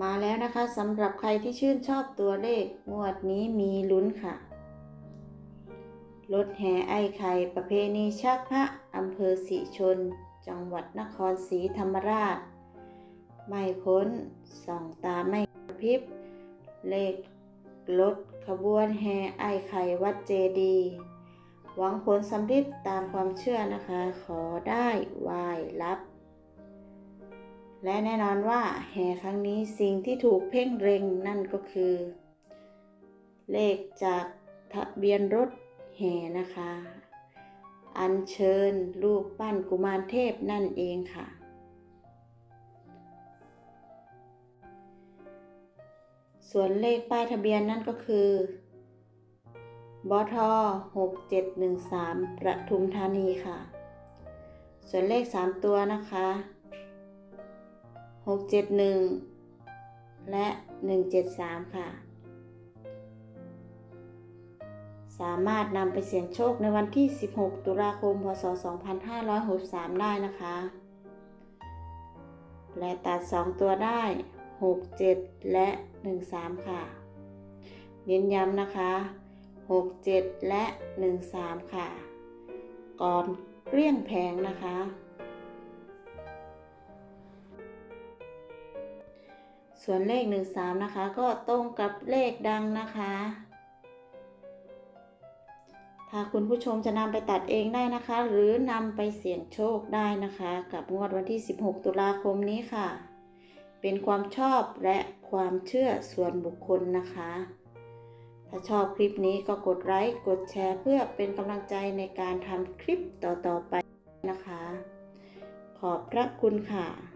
มาแล้วนะคะสำหรับใครที่ชื่นชอบตัวเลขงวดนี้มีลุ้นค่ะ รถแห่ไอ้ไข่ประเพณีชักพระอำเภอศรีชน จังหวัดนครศรีธรรมราช ไม่พ้นส่องตาไม่กระพริบ เลขรถขบวนแห่ไอ้ไข่วัดเจดี หวังผลสำเร็จตามความเชื่อนะคะ ขอได้ไหว้รับ และแน่นอนว่าแห่ครั้งนี้สิ่งที่ถูกเพ่งเร็งนั่นก็คือ เลขจากทะเบียนรถแห่นะคะ อัญเชิญรูปปั้นกุมารเทพนั่นเองค่ะ ส่วนเลขป้ายทะเบียนนั่นก็คือบท6713 ประทุมธานีค่ะ ส่วนเลข 3 ตัวนะคะ 671 และ 173 ค่ะ สามารถนำไปเสี่ยงโชคในวันที่ 16 ตุลาคม พศ 2563 ได้นะคะ และตัด 2 ตัวได้ 6 7 และ 1 3 ค่ะ เน้นย้ำนะคะ 6 7 และ 1 3 ค่ะ ก่อนเกลี้ยงแผงนะคะ ส่วนเลข 1 3 นะคะ ก็ตรงกับเลขดังนะคะ ถ้าคุณผู้ชมจะนำไปตัดเองได้นะคะ หรือนำไปเสี่ยงโชคได้นะคะ กับงวดวันที่ 16 ตุลาคมนี้ค่ะ เป็นความชอบและความเชื่อส่วนบุคคลนะคะ ถ้าชอบคลิปนี้ก็กดไลค์กดแชร์เพื่อเป็นกำลังใจในการทำคลิปต่อๆไปนะคะ ขอบพระคุณค่ะ